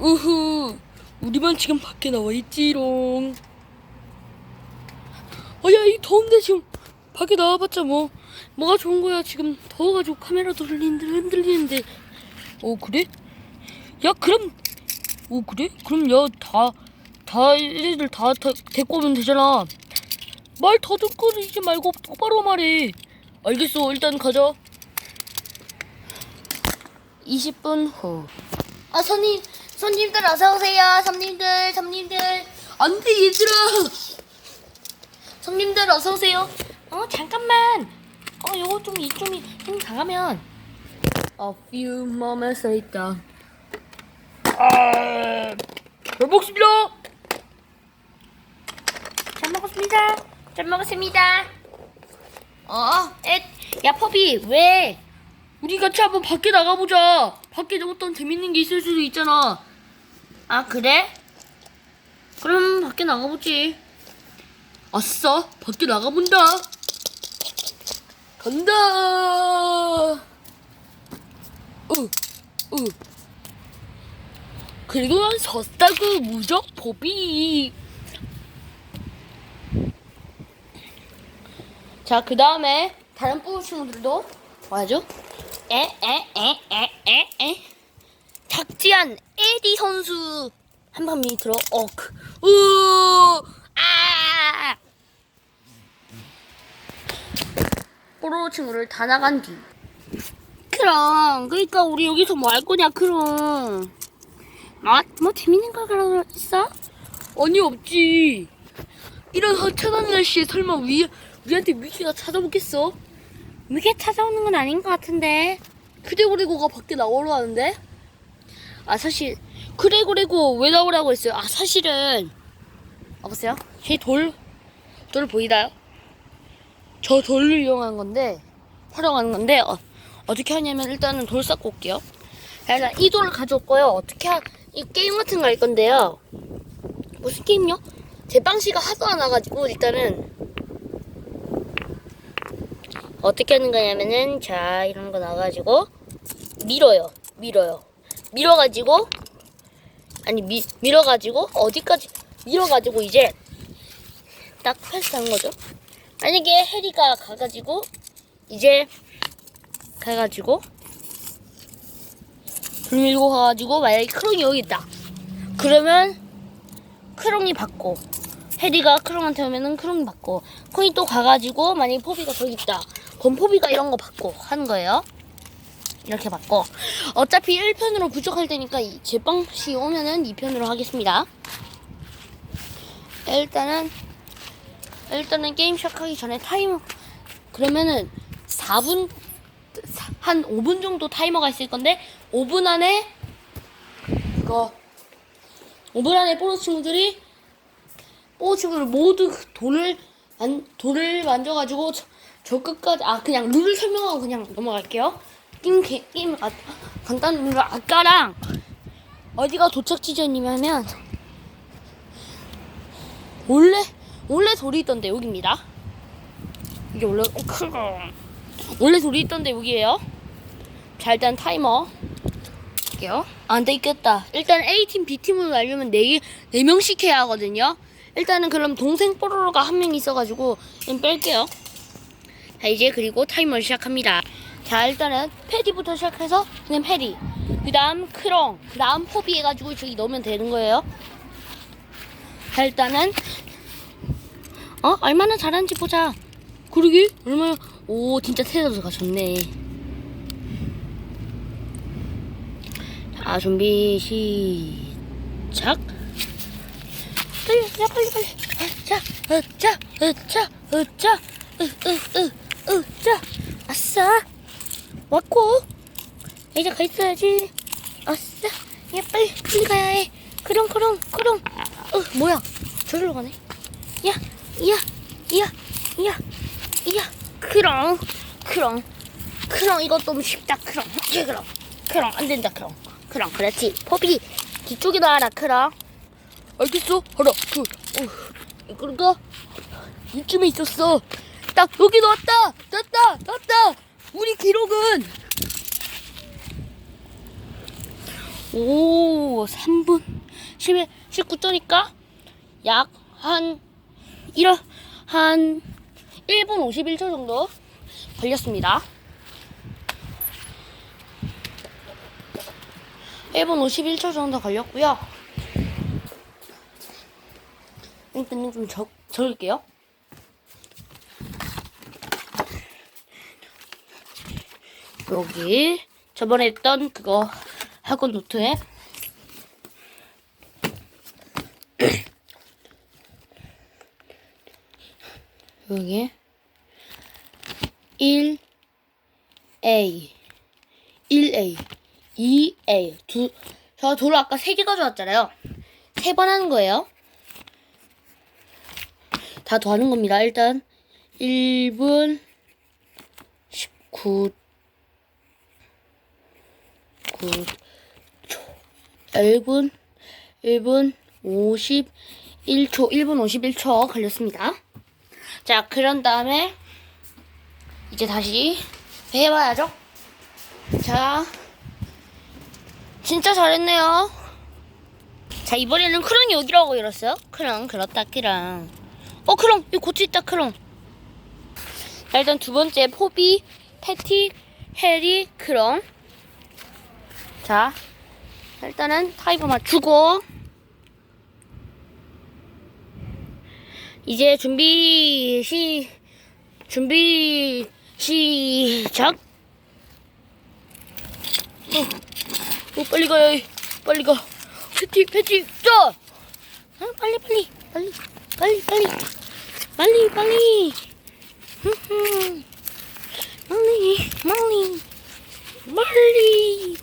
우후, 우리만 지금 밖에 나와 있지롱. 어야, 이 더운데 지금 밖에 나와봤자 뭐 뭐가 좋은 거야? 지금 더워가지고 카메라도 흔들 흔들리는데. 어 그래? 야 그럼, 오 그래? 그럼 야다 다 얘들 다, 다 데리고 오면 되잖아. 말 더듬거리지 말고 똑바로 말해. 알겠어. 일단 가자. 20분 후. 아 손님 손님들 어서 오세요 손님들 손님들 안 돼, 얘들아. 손님들 어서 오세요 어 잠깐만 어 요거 좀 이좀이 좀 나가면 A few moments later. 아, 잘 먹습니다. 잘 먹었습니다 잘 먹었습니다 어야 포비 왜 우리 같이 한번 밖에 나가보자. 밖에 어떤 재밌는 게 있을 수도 있잖아. 아 그래? 그럼 밖에 나가보지. 아싸, 밖에 나가본다. 간다. 으, 으. 그리고 난 섰다구 무적 포비. 자, 그 다음에 다른 뿌 친구들도 와야죠. 에 에 에 에 에 에 작지한 에디 선수. 한 번 밑으로 어크. 으아. 뽀로로 친구를 다 나간 뒤. 그럼 그러니까 우리 여기서 뭐 할 거냐 그럼. 뭐, 뭐 재밌는 걸 그랬어? 아니 없지. 이런 화창한 날씨에 설마 위, 우리한테 위기가 찾아오겠어? 이게 찾아오는 건 아닌 것 같은데. 그레고레고가 밖에 나오러 하는데 아 사실 그레고레고 왜 나오라고 했어요? 아 사실은 아 보세요. 제 돌 돌 보이나요? 저 돌을 이용한 건데 활용하는 건데 어, 어떻게 하냐면 일단은 돌 쌓고 올게요. 자, 일단 이 돌을 가져올 거예요? 어떻게 하, 이 게임 같은 거 할 건데요. 무슨 게임요? 제 방시가 하도 안 와가지고 일단은 어떻게 하는 거냐면은 자 이런 거 나가지고 밀어요. 밀어요 밀어가지고 아니 미, 밀어가지고 어디까지 밀어가지고 이제 딱 패스한 거죠? 만약에 해리가 가가지고 이제 가가지고 불 밀고 가가지고 만약에 크롱이 여기 있다. 그러면 크롱이 받고 해리가 크롱한테 오면은 크롱이 받고 코이 또 가가지고 만약에 포비가 저기 있다. 그럼 포비가 이런 거 받고 하는 거예요 이렇게 받고 어차피 1편으로 부족할 테니까 이 제빵시 오면은 2편으로 하겠습니다 일단은 일단은 게임 시작하기 전에 타이머 그러면은 4분 한 5분 정도 타이머가 있을 건데 5분 안에 그거 5분 안에 뽀로 친구들이 뽀로 친구들 모두 돌을 만, 돌을 만져가지고 저, 저 끝까지 아 그냥 룰을 설명하고 그냥 넘어갈게요. 게임 게- 게임 아, 간단한 룰 아까랑 어디가 도착 지점이냐면 원래 원래 돌이 있던데 여기입니다. 이게 원래 어, 크고 원래 돌이 있던데 여기에요. 자 일단 타이머 할게요. 안 되겠다. 일단 A팀, B팀으로 날려면 4개, 4명씩 해야 하거든요. 일단은 그럼 동생 뽀로로가 한 명 있어가지고 좀 뺄게요. 자 이제 그리고 타이머를 시작합니다. 자 일단은 패디부터 시작해서 그냥 패디 그 다음 크롱 그 다음 포비 해가지고 저기 넣으면 되는 거예요. 자 일단은 어 얼마나 잘하는지 보자. 그러게 얼마나 오 진짜 테러가 좋네. 자 준비 시작. 빨리 자 빨리 빨리 자자자자자자자 아싸 왔고. 이제 가 있어야지. 아싸. 야 빨리 빨리 가야 해. 그럼 그럼 그럼. 어 뭐야? 저기로 가네. 야 야 야 야 야. 그럼 그럼 그럼 이거 너무 쉽다. 그럼 예 그럼. 그럼 안 된다. 그럼 그럼 그렇지. 포비 뒤쪽에 놔라. 그럼. 알겠어? 하나 둘. 어, 그러니까 이쯤에 있었어. 딱 여기 나왔다. 났다. 났다 우리 기록은 오, 3분 11, 19초니까 약 한, 1, 한 1분 51초 정도 걸렸습니다. 1분 51초 정도 걸렸고요. 일단은 좀 적, 적을게요. 여기 저번에 했던 그거 학원 노트에 여기 1A 1A 2A 두, 저 도로 아까 세개 가져왔잖아요. 세번 하는 거예요. 다 더하는 겁니다. 일단 1분 19 9초 1분 1분 51초 1분 51초 걸렸습니다. 자, 그런 다음에 이제 다시 해봐야죠. 자, 진짜 잘했네요. 자, 이번에는 크롱이 여기라고 이랬어요. 크롱, 그렇다, 크롱. 어, 크롱, 여기 고추 있다, 크롱. 자, 일단 두 번째, 포비, 패티, 해리, 크롱. 자, 일단은 타이머 맞추고, 이제 준비, 시, 준비, 시작. 어, 어, 빨리 가요. 빨리 가. 패티, 패티, 자! 아, 빨리, 빨리, 빨리, 빨리, 빨리, 빨리, 빨리. 빨리, 빨리, 빨리,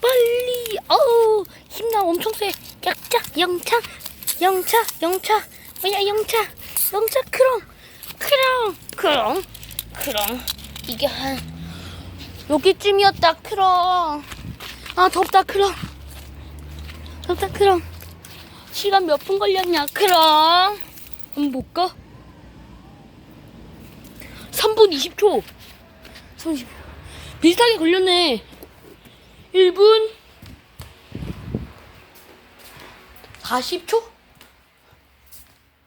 빨리. 어우, 힘나 엄청 세. 짝짝, 영차, 영차, 영차. 뭐야, 영차, 영차, 크롱, 크롱, 크롱, 크롱. 이게 한, 여기쯤이었다, 크롱. 아, 덥다, 크롱. 덥다, 크롱. 시간 몇 분 걸렸냐, 크롱. 한번 볼까? 3분 20초. 30. 비슷하게 걸렸네. 1분 40초?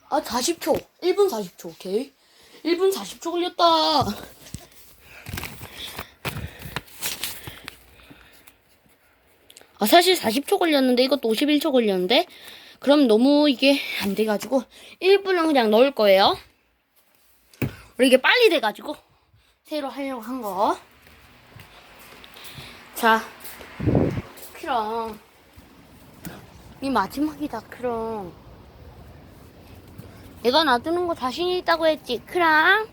아, 40초. 1분 40초. 오케이. 1분 40초 걸렸다. 아, 사실 40초 걸렸는데 이것도 51초 걸렸는데 그럼 너무 이게 안 돼가지고 1분은 그냥 넣을 거예요. 우리 이게 빨리 돼가지고 새로 하려고 한 거. 자, 크롱. 이 마지막이다, 크롱. 내가 놔두는 거 자신 있다고 했지, 크랑.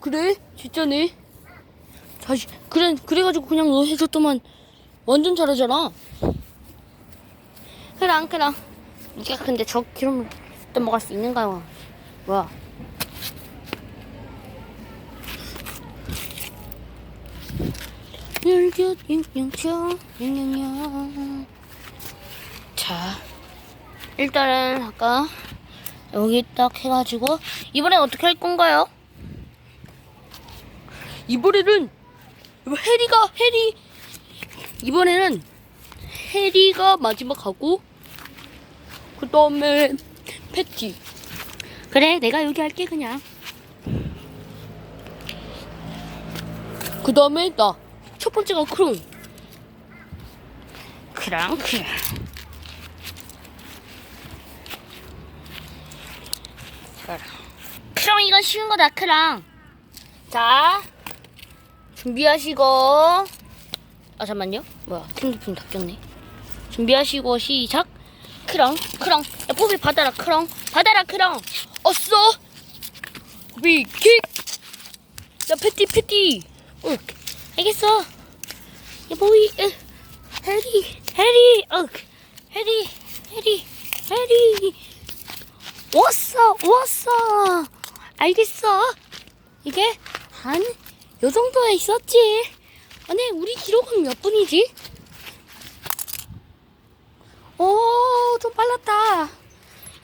그래? 진짜네. 자신, 그래, 그래가지고 그냥 너 해줬더만 완전 잘하잖아. 크랑, 크랑. 이게 근데 저 기름 넘어갈 수 있는가요? 뭐야? 열곁 영영초 영영영 자 일단은 아까 여기 딱 해가지고 이번엔 어떻게 할 건가요? 이번에는 해리가 해리. 이번에는 해리가 마지막 하고 그 다음에 패티. 그래 내가 여기 할게 그냥. 그 다음에 나. 첫 번째가 크롱 크랑 크랑 크랑 크랑 이건 쉬운 거다 크랑 자 준비하시고. 아 잠만요. 뭐야 핸드폰 닫혔네. 준비하시고 시작. 크랑 크랑 야 포비 받아라 크랑 받아라 크랑 어써 포비 킥야 패티 패티. 어 알겠어 야 포비 으, 해리 해리 어 해리 해리 해리 왔어 왔어 알겠어 이게 한 요 정도에 있었지 아니 우리 기록은 몇 분이지? 오, 좀 빨랐다.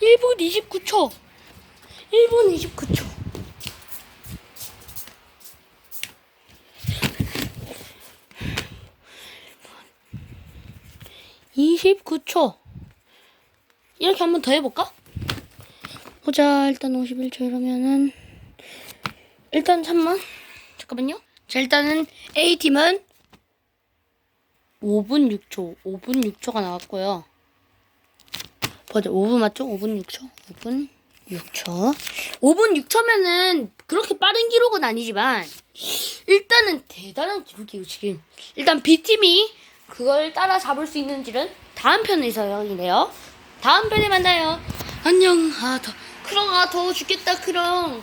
1분 29초. 1분 29초. 59초. 이렇게 한번 더 해볼까? 보자, 일단 51초 이러면은. 일단 잠만. 잠깐만요. 자, 일단은 A팀은 5분 6초. 5분 6초가 나왔고요. 보자, 5분 맞죠? 5분 6초. 5분 6초. 5분 6초면은 그렇게 빠른 기록은 아니지만 일단은 대단한 기록이에요 지금. 일단 B팀이 그걸 따라잡을 수 있는지는 다음 편에서 확인해요. 다음 편에 만나요. 안녕. 아, 더, 크롱 아, 더워 죽겠다, 크롱.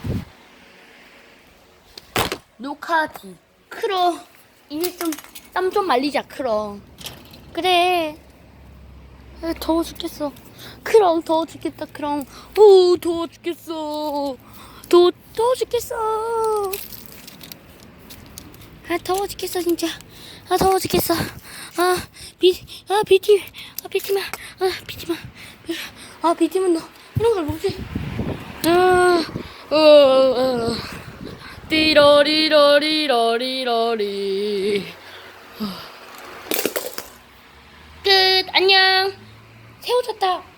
녹화디. 크롱. 이제 좀, 땀 좀 말리자, 크롱. 그래. 아, 더워 죽겠어. 크롱, 더워 죽겠다, 크롱. 오, 더워 죽겠어. 더워, 더워 죽겠어. 아, 더워 죽겠어, 진짜. 아, 더워 죽겠어. 아, 비, 아, 비팀, 아, 비팀아, 아, 비팀아. 아, 비팀은 너, 이런 걸 뭐지? 아, 어, 어. 띠러리러리러리러리. 끝, 안녕. 새우 쳤다.